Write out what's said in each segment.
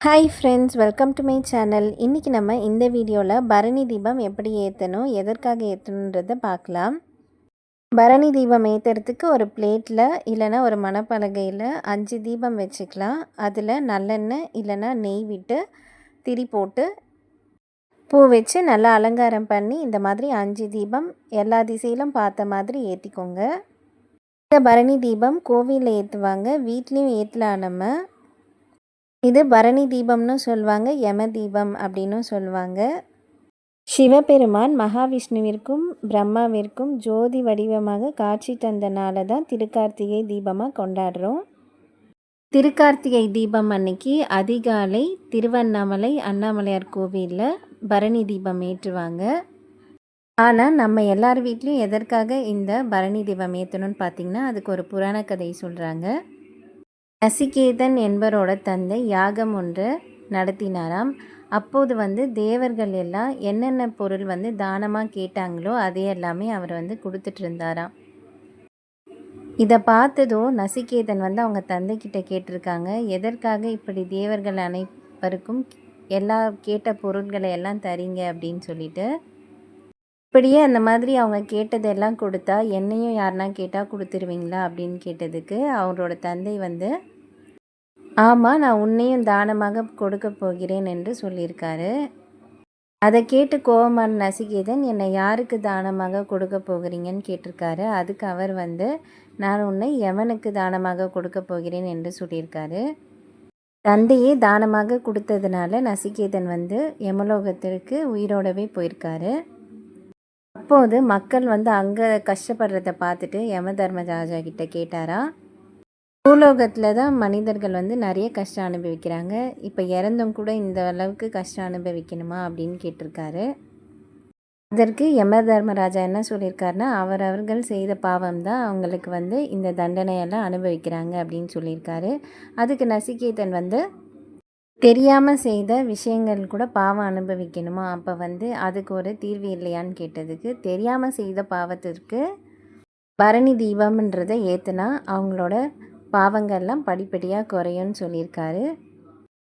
Hi friends welcome to my channel இன்றைக்கி நம்ம இந்த வீடியோவில் பரணி தீபம் எப்படி ஏற்றணும் எதற்காக ஏற்றணுன்றதை பார்க்கலாம். பரணி தீபம் ஏற்றுறதுக்கு ஒரு பிளேட்டில் இல்லைனா ஒரு மணப்பலகையில் அஞ்சு தீபம் வச்சுக்கலாம். அதில் நல்லெண்ணெய் இல்லைனா நெய் விட்டு திரி போட்டு பூ வச்சு நல்லா அலங்காரம் பண்ணி இந்த மாதிரி அஞ்சு தீபம் எல்லா திசையிலும் பார்த்த மாதிரி ஏற்றிக்கோங்க இந்த பரணி தீபம் கோவிலில் ஏற்றுவாங்க வீட்லேயும் ஏற்றலாம் நம்ம. இது பரணி தீபம்னு சொல்லுவாங்க யம தீபம் அப்படின்னும் சொல்லுவாங்க சிவபெருமான் மகாவிஷ்ணுவிற்கும் பிரம்மாவிற்கும் ஜோதி வடிவமாக காட்சி தந்தனால தான் திருக்கார்த்திகை தீபமாக கொண்டாடுறோம். திருக்கார்த்திகை தீபம் அன்னைக்கு அதிகாலை திருவண்ணாமலை அண்ணாமலையார் கோவிலில் பரணி தீபம் ஏற்றுவாங்க. ஆனால் நம்ம எல்லார் வீட்லேயும் எதற்காக இந்த பரணி தீபம் ஏற்றணும்னு பார்த்திங்கன்னா அதுக்கு ஒரு புராண கதை சொல்கிறாங்க நசிகேதன் என்பவரோட தந்தை யாகம் ஒன்று நடத்தினாராம். அப்போது வந்து தேவர்கள் எல்லாம் என்னென்ன பொருள் வந்து தானமாக கேட்டாங்களோ அதே எல்லாமே அவர் வந்து கொடுத்துட்டு இருந்தாராம். இதை பார்த்ததோ நசிகேதன் வந்து அவங்க தந்தைக்கிட்ட கேட்டிருக்காங்க. எதற்காக இப்படி தேவர்கள் அனைவருக்கும் எல்லா கேட்ட பொருட்களை எல்லாம் தரீங்க அப்படின்னு சொல்லிட்டு இப்படியே அந்த மாதிரி அவங்க கேட்டதெல்லாம் கொடுத்தா என்னையும் யாருனா கேட்டால் கொடுத்துருவீங்களா அப்படின்னு கேட்டதுக்கு அவரோட தந்தை வந்து ஆமாம் நான் உன்னையும் தானமாக கொடுக்க போகிறேன் என்று சொல்லியிருக்காரு. அதை கேட்டு கோபமான நசிகேதன் என்னை யாருக்கு தானமாக கொடுக்க போகிறீங்கன்னு கேட்டிருக்காரு. அதுக்கு அவர் வந்து நான் உன்னை எவனுக்கு தானமாக கொடுக்க போகிறேன் என்று சொல்லியிருக்காரு. தந்தையே தானமாக கொடுத்ததுனால நசிகேதன் வந்து யமலோகத்திற்கு உயிரோடவே போயிருக்காரு. அப்போது மக்கள் வந்து அங்கே கஷ்டப்படுறத பார்த்துட்டு யம தர்மராஜா கிட்ட கேட்டாரா? பூலோகத்தில் தான் மனிதர்கள் வந்து நிறைய கஷ்டம் அனுபவிக்கிறாங்க. இப்போ இறந்தும் கூட இந்த அளவுக்கு கஷ்டம் அனுபவிக்கணுமா அப்படின்னு கேட்டிருக்காரு. அதற்கு யம தர்மராஜா என்ன சொல்லியிருக்காருன்னா அவரவர்கள் செய்த பாவம் தான் அவங்களுக்கு வந்து இந்த தண்டனையெல்லாம் அனுபவிக்கிறாங்க அப்படின்னு சொல்லியிருக்காரு. அதுக்கு நசிகேதன் வந்து தெரியாமல் செய்த விஷயங்கள் கூட பாவம் அனுபவிக்கணுமா? அப்போ வந்து அதுக்கு ஒரு தீர்வு இல்லையான்னு கேட்டதுக்கு தெரியாமல் செய்த பாவத்திற்கு பரணி தீபம்ன்றதை ஏற்றுனா அவங்களோட பாவங்கள்லாம் படிப்படியாக குறையும்னு சொல்லியிருக்காரு.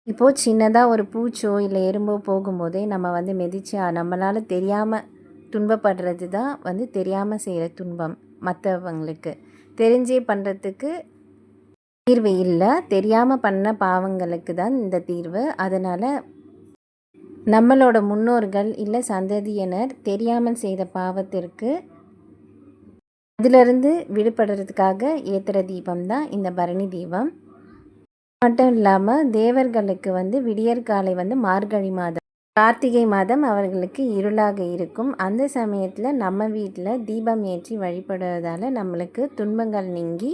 இப்போது சின்னதாக ஒரு பூச்சோ இல்லை எறும்போ போகும்போதே நம்ம வந்து மெதிச்சு நம்மளால் தெரியாமல் துன்பப்படுறது தான் வந்து தெரியாமல் செய்கிற துன்பம் மற்றவங்களுக்கு தெரிஞ்சே பண்ணுறதுக்கு தீர்வு இல்லை. தெரியாமல் பண்ண பாவங்களுக்கு தான் இந்த தீர்வு. அதனால் நம்மளோட முன்னோர்கள் இல்லை சந்ததியினர் தெரியாமல் செய்த பாவத்திற்கு அதிலிருந்து விடுபடுறதுக்காக ஏற்றுற தீபம் தான் இந்த பரணி தீபம். மட்டும் இல்லாமல் தேவர்களுக்கு வந்து விடியற்காலை வந்து மார்கழி மாதம் கார்த்திகை மாதம் அவர்களுக்கு இருளாக இருக்கும். அந்த சமயத்தில் நம்ம வீட்டில் தீபம் ஏற்றி வழிபடுவதால் நம்மளுக்கு துன்பங்கள் நீங்கி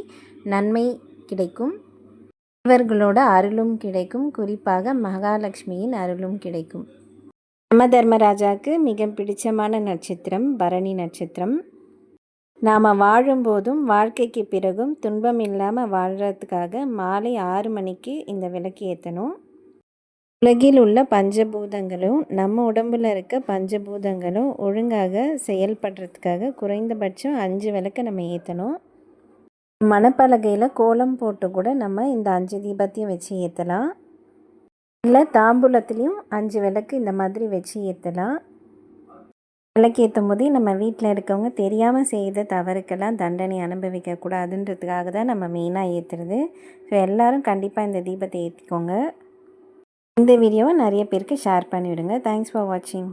நன்மை கிடைக்கும். இவர்களோட அருளும் கிடைக்கும். குறிப்பாக மகாலட்சுமியின் அருளும் கிடைக்கும். நம்ம தர்மராஜாவுக்கு மிக பிடிச்சமான நட்சத்திரம் பரணி நட்சத்திரம். நாம் வாழும்போதும் வாழ்க்கைக்கு பிறகும் துன்பம் இல்லாமல் வாழ்கிறதுக்காக மாலை ஆறு மணிக்கு இந்த விளக்கு ஏற்றணும் உலகில் உள்ள பஞ்சபூதங்களும் நம்ம உடம்பில் இருக்க பஞ்சபூதங்களும் ஒழுங்காக செயல்படுறதுக்காக குறைந்தபட்சம் அஞ்சு விளக்கு நம்ம ஏற்றணும் மணப்பலகையில் கோலம் போட்டு கூட நம்ம இந்த அஞ்சு தீபத்தையும் வச்சு ஏற்றலாம் இல்லை தாம்பூலத்துலேயும் அஞ்சு விளக்கு இந்த மாதிரி வச்சு ஏற்றலாம் விளக்கேற்றும் போதே நம்ம வீட்டில் இருக்கவங்க தெரியாமல் செய்த தவறுக்கெல்லாம் தண்டனை அனுபவிக்கக்கூடாதுன்றதுக்காக தான் நம்ம மெயினாக ஏற்றுறது ஸோ எல்லோரும் கண்டிப்பாக இந்த தீபத்தை ஏற்றிக்கோங்க இந்த வீடியோவை நிறைய பேருக்கு ஷேர் பண்ணிவிடுங்க. தேங்க்ஸ் ஃபார் வாட்சிங்